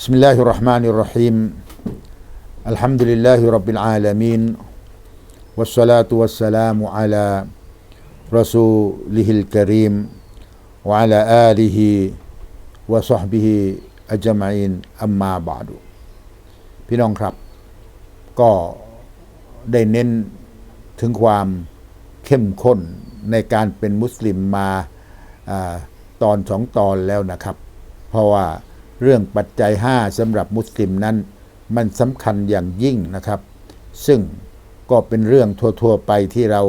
بسم الله الرحمن الرحيم الحمد لله رب العالمين والصلاة والسلام على رسوله الكريم وعلى آله وصحبه أجمعين أما بعد พี่น้องครับ ก็ได้เน้นถึงความเข้มข้นในการเป็นมุสลิมมาอาตอนสองตอนแล้วนะครับ เพราะว่า เรื่องปัจจัย 5สำหรับมุสลิมนั้น มันสำคัญอย่างยิ่งนะครับ ซึ่งก็เป็นเรื่องทั่วๆไปที่เรา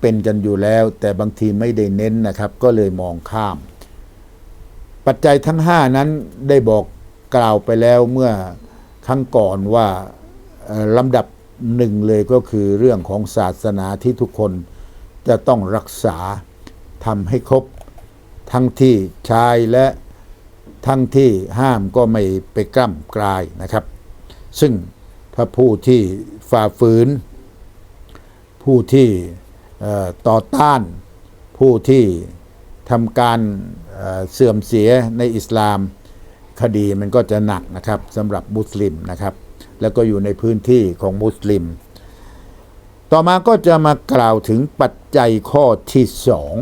เป็นกันอยู่แล้ว แต่บางทีไม่ได้เน้นนะครับ ก็เลยมองข้าม ปัจจัยทั้ง 5 นั้นได้บอกกล่าวไปแล้วเมื่อครั้งก่อนว่าลำดับหนึ่งเลยก็คือเรื่องของศาสนาที่ทุกคนจะต้องรักษาทำให้ครบ ทั้งที่ชายและ ทั้งที่ห้ามก็ไม่ไปกล้ำกลายนะครับ ซึ่งถ้าผู้ที่ฝ่าฝืน ผู้ที่ต่อต้าน ผู้ที่ทำการเสื่อมเสียในอิสลามคดีมันก็จะหนักนะครับสำหรับมุสลิมนะครับ แล้วก็อยู่ในพื้นที่ของมุสลิม ต่อมาก็จะมากล่าวถึงปัจจัยข้อที่สอง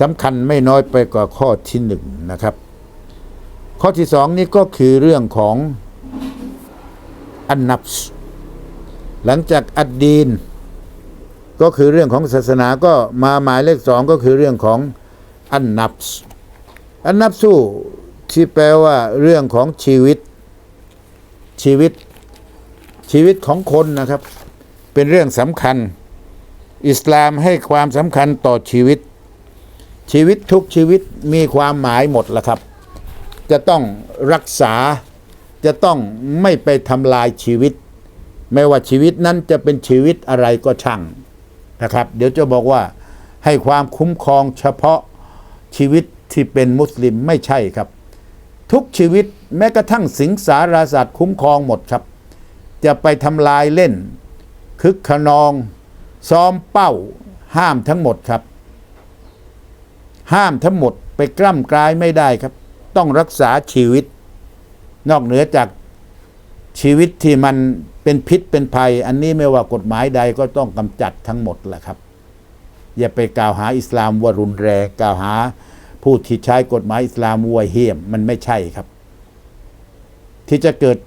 สำคัญไม่น้อยไปกว่าข้อที่หนึ่งนะครับ ข้อที่สองนี้ก็คือเรื่องของอันนับหลังจากอัดดีน ก็คือเรื่องของศาสนาก็มาหมายเลขสองก็คือเรื่องของอันนับอันนับสู้ที่แปลว่าเรื่องของชีวิตชีวิตชีวิตของคนนะครับ เป็นเรื่องสำคัญ อิสลามให้ความสำคัญต่อชีวิต ชีวิตทุกชีวิตมีความหมายหมดละครับ จะต้องรักษาจะต้องไม่ไปทำลายชีวิต ไม่ว่าชีวิตนั้นจะเป็นชีวิตอะไรก็ช่างนะครับ เดี๋ยวจะบอกว่าให้ความคุ้มครองเฉพาะชีวิตที่เป็นมุสลิมไม่ใช่ครับ ทุกชีวิตแม้กระทั่งสิงสาราสัตว์คุ้มครองหมดครับ จะไปทำลายเล่น คึกขนอง ซ้อมเป้า ห้ามทั้งหมดครับ ห้ามทั้งหมดไปกล้ำกลายไม่ได้ครับ ต้องรักษาชีวิต นอกเหนือจากชีวิตที่มันเป็นพิษเป็นภัย อันนี้ไม่ว่ากฎหมายใดก็ต้องกำจัดทั้งหมดแหละครับ อย่าไปกล่าวหาอิสลามว่ารุนแรงกล่าวหาผู้ที่ใช้กฎหมายอิสลามว่าเหี้ยมมันไม่ใช่ครับ ที่จะเกิด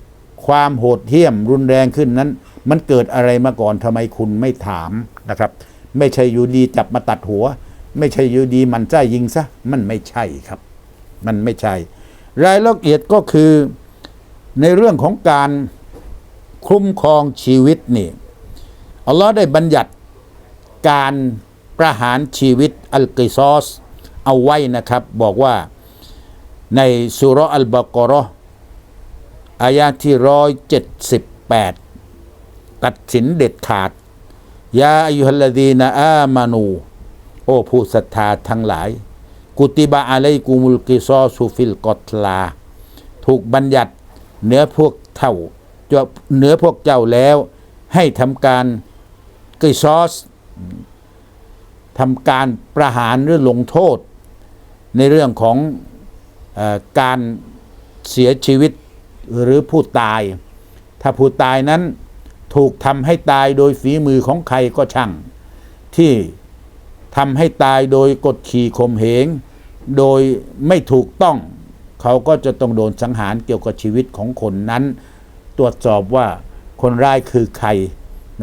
ความโหดเหี้ยมรุนแรงขึ้นนั้น มันเกิดอะไรมาก่อนทำไมคุณไม่ถามนะครับ ไม่ใช่อยู่ดีจับมาตัดหัว ไม่ใช่อยู่ดีมันใจยิงซะมันไม่ใช่ครับ มันไม่ใช่ รายละเอียดก็คือในเรื่องของการคุ้มครองชีวิตนี่อัลลอฮ์ได้บัญญัติการประหารชีวิตอัลกิซอสเอาไว้นะครับ บอกว่าในสุรอัลบากรออายาที่ร้อยเจ็ดสิบแปดตัดสินเด็ดขาด ยาอายุฮัลลดีนาอามานู โอ้ผู้ศรัทธาทั้งหลาย กุติบะอะไลกุมุลกิซอสุฟิลกอตลา ถูกบัญญัติเหนือพวกเท่าเจ้าเหนือพวกเจ้าแล้วให้ทำการกิซอสทำการประหารหรือลงโทษ ในเรื่องของอการเสียชีวิตหรือผู้ตาย ถ้าผู้ตายนั้นถูกทำให้ตายโดยฝีมือของใครก็ช่าง ที่ ทำให้ตายโดยกดขี่ข่มเหง โดยไม่ถูกต้อง เขาก็จะต้องโดนสังหารเกี่ยวกับชีวิตของคนนั้น ตรวจสอบว่าคนร้ายคือใคร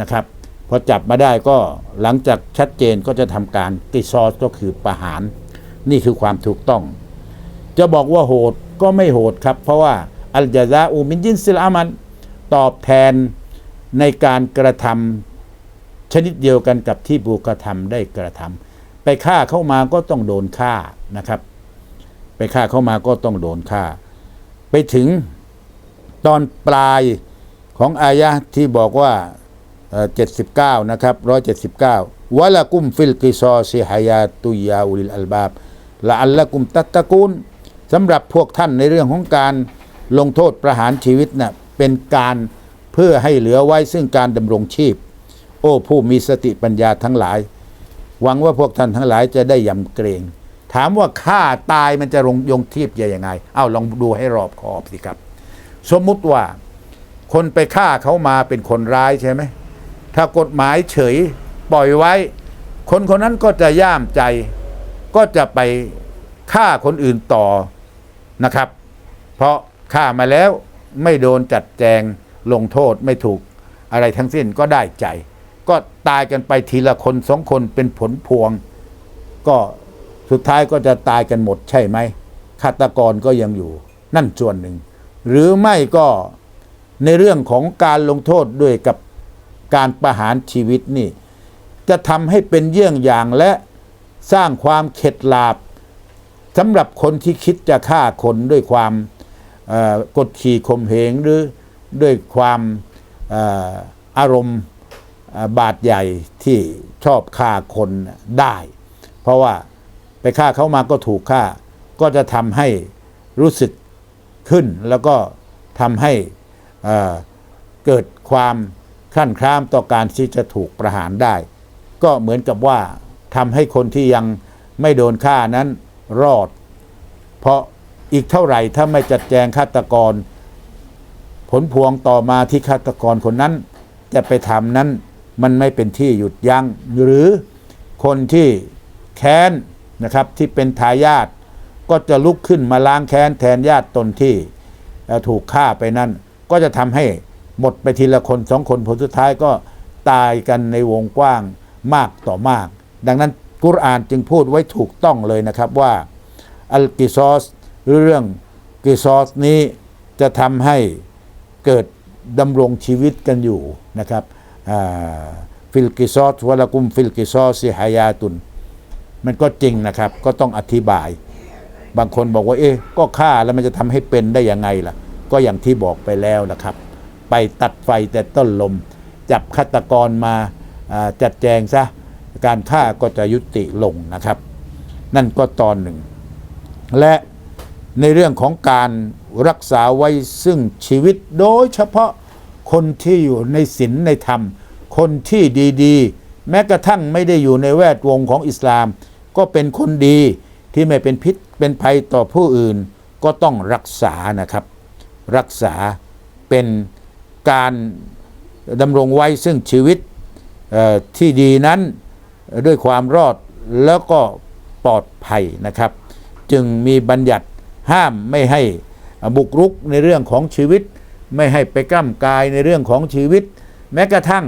นะครับพอจับมาได้ก็หลังจากชัดเจนก็จะทำการกิซอสก็คือประหาร นี่คือความถูกต้อง จะบอกว่าโหดก็ไม่โหดครับ เพราะว่าอัลจาซาอูมินยินซิลอามันตอบแทนในการกระทำ ชนิดเดียวกันกับที่บูกระทำได้กระทำไปฆ่าเข้ามาก็ต้องโดนฆ่านะครับ ไปฆ่าเข้ามาก็ต้องโดนฆ่า ไปถึงตอนปลายของอายะที่บอกว่าเอ่อ79 นะครับ 179วะละกุมฟิลกิซอซิฮายาตุยาอุลิลอัลบาบละอัลละกุมตัตตะกูลสำหรับพวกท่านในเรื่องของการลงโทษประหารชีวิตนะ่ะเป็นการเพื่อให้เหลือไว้ซึ่งการดำรงชีพ โอ้ผู้มีสติปัญญาทั้งหลาย หวังว่าพวกท่านทั้งหลายจะได้ยำเกรง ถามว่าฆ่าตายมันจะลงยงทีบยังไง เอาลองดูให้รอบคอบสิครับ สมมุติว่าคนไปฆ่าเขามาเป็นคนร้ายใช่ไหม ถ้ากฎหมายเฉยปล่อยไว้ คนคนนั้นก็จะย่ามใจ ก็จะไปฆ่าคนอื่นต่อนะครับ เพราะฆ่ามาแล้วไม่โดนจัดแจงลงโทษไม่ถูกอะไรทั้งสิ้นก็ได้ใจ ก็ตายกันไปทีละคนสองคนเป็นผลพวง ก็สุดท้ายก็จะตายกันหมดใช่ไหมฆาตกรก็ยังอยู่ นั่นส่วนหนึ่ง หรือไม่ก็ในเรื่องของการลงโทษด้วยกับการประหารชีวิตนี่ จะทำให้เป็นเยี่ยงอย่างและสร้างความเข็ดหลาบสำหรับคนที่คิดจะฆ่าคนด้วยความกดขี่ข่มเหงหรือด้วยความเอ่อารมณ์ บาดใหญ่ที่ชอบฆ่าคนได้ เพราะว่าไปฆ่าเขามาก็ถูกฆ่า ก็จะทำให้รู้สึกขึ้น แล้วก็ทำให้เอ่อเกิดความขั้นครามต่อการที่จะถูกประหารได้ ก็เหมือนกับว่าทำให้คนที่ยังไม่โดนฆ่านั้นรอด เพราะอีกเท่าไหร่ถ้าไม่จัดแจงฆาตกร ผลพวงต่อมาที่ฆาตกรคนนั้นจะไปทำนั้น มันไม่เป็นที่หยุดยัง้งหรือคนที่แค้นนะครับที่เป็นทายาทก็จะลุกขึ้นมาล้างแค้นแทนญาติตนที่ถูกฆ่าไปนั้น ก็จะทำให้หมดไปทีละคนสองคนผลสุดท้ายก็ตายกันในวงกว้างมากต่อมาก ดังนั้นกุรอานจึงพูดไว้ถูกต้องเลยนะครับว่าอัลกิซอสหรือเรื่องกิซอสนี้จะทำให้เกิดดำรงชีวิตกันอยู่นะครับ ฟิลกิซอสวะละกุมฟิลกิซอสิฮายาตุน มันก็จริงนะครับ ก็ต้องอธิบาย บางคนบอกว่า เอ๊ะก็ฆ่าแล้วมันจะทำให้เป็นได้ยังไงล่ะ ก็อย่างที่บอกไปแล้วนะครับ ไปตัดไฟแต่ต้นลม จับฆาตกรมาอ่าจัดแจงซะการฆ่าก็จะยุติลงนะครับ นั่นก็ตอนหนึ่ง และในเรื่องของการรักษาไว้ซึ่งชีวิตโดยเฉพาะคนที่อยู่ในศีลในธรรม คนที่ดีๆ แม้กระทั่งไม่ได้อยู่ในแวดวงของอิสลาม ก็เป็นคนดีที่ไม่เป็นพิษเป็นภัยต่อผู้อื่น ก็ต้องรักษานะครับ รักษาเป็นการดำรงไว้ซึ่งชีวิตที่ดีนั้นด้วยความรอดแล้วก็ปลอดภัยนะครับ จึงมีบัญญัติห้ามไม่ให้บุกรุกในเรื่องของชีวิต ไม่ให้ไปกล้ำกายในเรื่องของชีวิต แม้กระทั่ง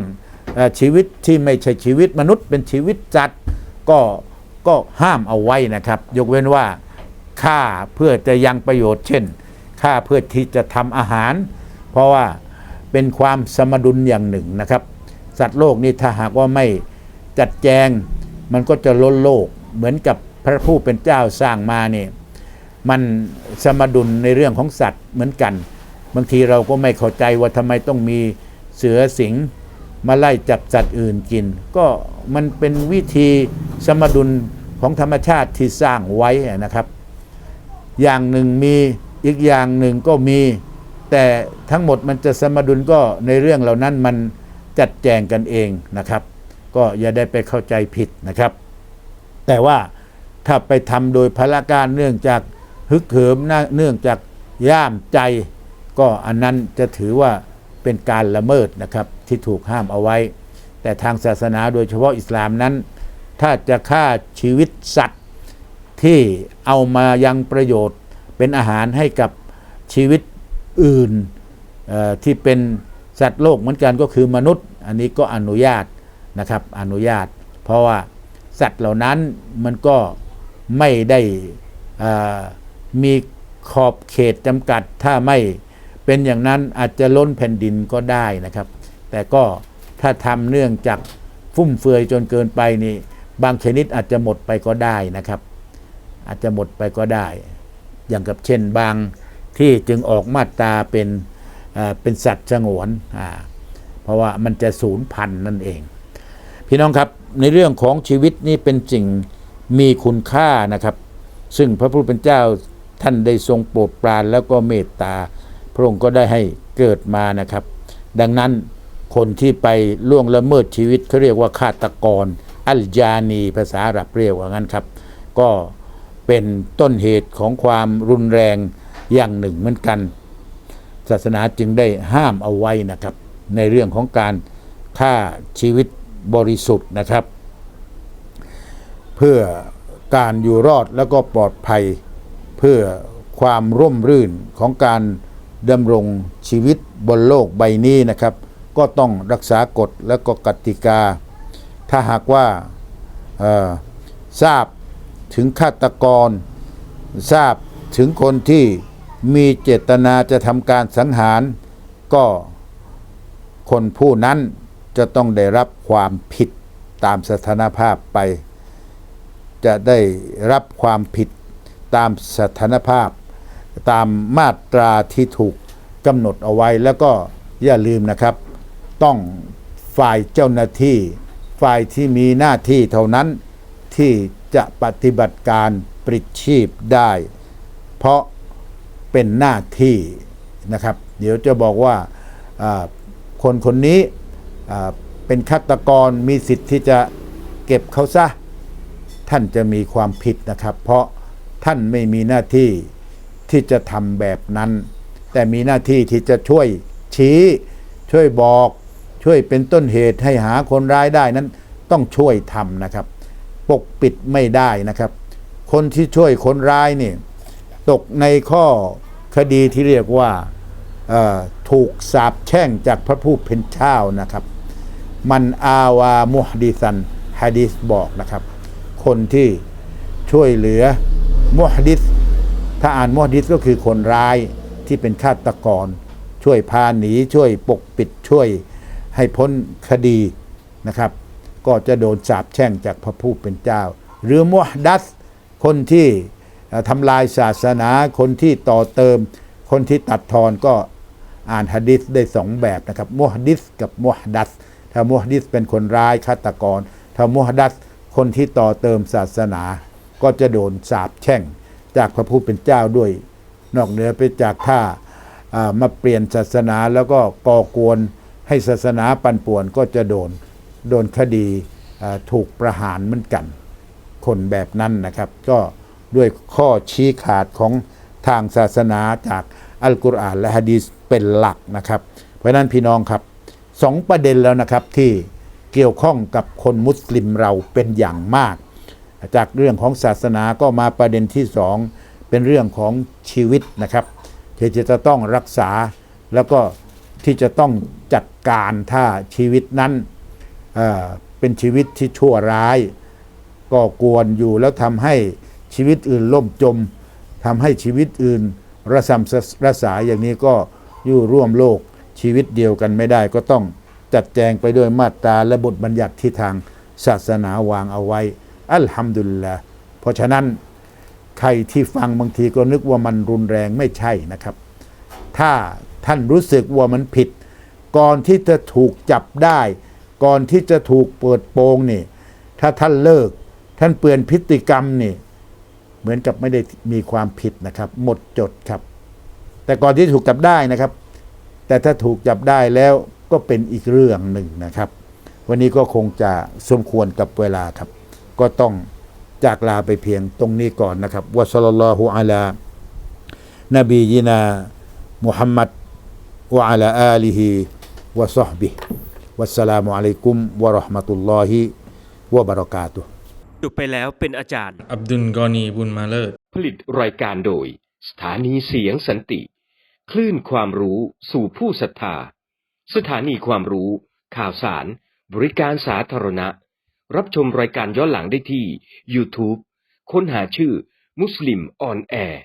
ชีวิตที่ไม่ใช่ชีวิตมนุษย์เป็นชีวิตจัดก็ก็ห้ามเอาไว้นะครับ ยกเว้นว่าฆ่าเพื่อจะยังประโยชน์เช่นฆ่าเพื่อที่จะทำอาหาร เพราะว่าเป็นความสมดุลอย่างหนึ่งนะครับ สัตว์โลกนี่ถ้าหากว่าไม่จัดแจง มันก็จะล้นโลกเหมือนกับพระผู้เป็นเจ้าสร้างมาเนี่ยมันสมดุลในเรื่องของสัตว์เหมือนกัน บางทีเราก็ไม่เข้าใจว่าทำไมต้องมีเสือสิง มาไล่จับสัตว์อื่นกิน ก็มันเป็นวิธีสมดุลของธรรมชาติที่สร้างไว้นะครับ อย่างหนึ่งมีอีกอย่างหนึ่งก็มี แต่ทั้งหมดมันจะสมดุลก็ในเรื่องเหล่านั้นมันจัดแจงกันเองนะครับ ก็อย่าได้ไปเข้าใจผิดนะครับ แต่ว่าถ้าไปทำโดยพละการเนื่องจากฮึกเหิมเนื่องจากย่ามใจ ก็อันนั้นจะถือว่า เป็นการละเมิดนะครับที่ถูกห้ามเอาไว้ แต่ทางศาสนาโดยเฉพาะอิสลามนั้น ถ้าจะฆ่าชีวิตสัตว์ที่เอามายังประโยชน์เป็นอาหารให้กับชีวิตอื่นที่เป็นสัตว์โลกเหมือนกันก็คือมนุษย์ อันนี้ก็อนุญาตนะครับอนุญาต เพราะว่าสัตว์เหล่านั้นมันก็ไม่ได้มีขอบเขตจำกัดถ้าไม่ เป็นอย่างนั้นอาจจะล้นแผ่นดินก็ได้นะครับ แต่ก็ถ้าทำเนื่องจากฟุ่มเฟือยจนเกินไปนี่ บางชนิดอาจจะหมดไปก็ได้นะครับ อาจจะหมดไปก็ได้ อย่างกับเช่นบางที่จึงออกมาตาเป็นเป็นสัตว์สงวน เพราะว่ามันจะสูญพันธุ์นั่นเอง พี่น้องครับในเรื่องของชีวิตนี่เป็นสิ่งมีคุณค่านะครับ ซึ่งพระผู้เป็นเจ้าท่านได้ทรงโปรดปรานแล้วก็เมตตา พระองค์ก็ได้ให้เกิดมานะครับ ดังนั้นคนที่ไปล่วงละเมิดชีวิตเขาเรียกว่าฆาตกร อัลจานีภาษาอาหรับเรียกว่างั้นครับ ก็เป็นต้นเหตุของความรุนแรงอย่างหนึ่งเหมือนกัน ศาสนาจึงได้ห้ามเอาไว้นะครับ ในเรื่องของการฆ่าชีวิตบริสุทธิ์นะครับ เพื่อการอยู่รอดแล้วก็ปลอดภัย เพื่อความร่มรื่นของการ ดำรงชีวิตบนโลกใบนี้นะครับ ก็ต้องรักษากฎและก็กติกา ถ้าหากว่าทราบถึงฆาตกร ทราบถึงคนที่มีเจตนาจะทำการสังหาร ก็คนผู้นั้นจะต้องได้รับความผิดตามสถานภาพไป จะได้รับความผิดตามสถานภาพ ตามมาตราที่ถูกกำหนดเอาไว้ แล้วก็อย่าลืมนะครับ ต้องฝ่ายเจ้าหน้าที่ ฝ่ายที่มีหน้าที่เท่านั้นที่จะปฏิบัติการปลิดชีพได้ เพราะเป็นหน้าที่นะครับ เดี๋ยวจะบอกว่าคนคนนี้เป็นฆาตกรมีสิทธิ์ที่จะเก็บเขาซะ ท่านจะมีความผิดนะครับ เพราะท่านไม่มีหน้าที่ ที่จะทำแบบนั้น แต่มีหน้าที่ที่จะช่วยชี้ ช่วยบอก ช่วยเป็นต้นเหตุให้หาคนร้ายได้นั้น ต้องช่วยทำนะครับ ปกปิดไม่ได้นะครับ คนที่ช่วยคนร้ายนี่ตกในข้อคดีที่เรียกว่าถูกสาปแช่งจากพระผู้เป็นเจ้านะครับ มันอาวามุฮดิซันฮะดิษบอกนะครับ คนที่ช่วยเหลือมุฮดิษ ถ้าอ่านมุฮดิษก็คือคนร้ายที่เป็นฆาตกร ช่วยพาหนีช่วยปกปิดช่วยให้พ้นคดีนะครับ ก็จะโดนสาปแช่งจากพระผู้เป็นเจ้า หรือมุฮดัสคนที่ทำลายศาสนาคนที่ต่อเติม คนที่ตัดทอนก็อ่านฮะดิษได้สองแบบนะครับมุฮดิษกับมุฮดัสถ้ามุฮดิษเป็นคนร้ายฆาตกร ถ้ามุฮดัสคนที่ต่อเติมศาสนา ก็จะโดนสาปแช่ง จากพระผู้เป็นเจ้าด้วย นอกเหนือไปจากถ้าอ่ามาเปลี่ยนศาสนาแล้วก็ก่อกวนให้ศาสนาปั่นป่วนก็จะโดนโดนคดีถูกประหารเหมือนกัน คนแบบนั้นนะครับ ก็ด้วยข้อชี้ขาดของทางศาสนาจากอัลกุรอานและฮะดีษเป็นหลักนะครับ เพราะนั้นพี่น้องครับสองประเด็นแล้วนะครับที่เกี่ยวข้องกับคนมุสลิมเราเป็นอย่างมาก จากเรื่องของศาสนาก็มาประเด็นที่สองเป็นเรื่องของชีวิตนะครับที่จะต้องรักษาแล้วก็ที่จะต้องจัดการถ้าชีวิตนั้นเเป็นชีวิตที่ชั่วร้ายก็กวนอยู่แล้วทำให้ชีวิตอื่นล่มจมทำให้ชีวิตอื่นระสำระสายอย่างนี้ก็อยู่ร่วมโลกชีวิตเดียวกันไม่ได้ก็ต้องจัดแจงไปด้วยมาตราและบทบัญญัติที่ทางศาสนาวางเอาไว้ อัลฮัมดุลิลละเพราะฉะนั้นใครที่ฟังบางทีก็นึกว่ามันรุนแรงไม่ใช่นะครับ ถ้าท่านรู้สึกว่ามันผิด ก่อนที่จะถูกจับได้ ก่อนที่จะถูกเปิดโปงนี่ ถ้าท่านเลิก ท่านเปลี่ยนพฤติกรรมนี่ เหมือนกับไม่ได้มีความผิดนะครับ หมดจดครับ แต่ก่อนที่ถูกจับได้นะครับ แต่ถ้าถูกจับได้แล้วก็เป็นอีกเรื่องหนึ่งนะครับ วันนี้ก็คงจะสมควรกับเวลาครับ ก็ต้องจากลาไปเพียงตรงนี้ก่อนนะครับวะซัลลัลลอฮุอะลานบียินามุฮัมมัดวะอะลาอาลิฮิวะซอฮบิฮ์วัสสลามุอะลัยกุมวะเราะห์มะตุลลอฮิวะบะเราะกาตุฮ์จบไปแล้วเป็นอาจารย์ อับดุลกอนีบุญมาเลิศผลิตรายการโดย สถานีเสียงสันติ คลื่นความรู้สู่ผู้ศรัทธา สถานีความรู้ ข่าวสาร บริการสาธารณะ รับชมรายการย้อนหลังได้ที่ YouTube ค้นหาชื่อมุสลิมออนแอร์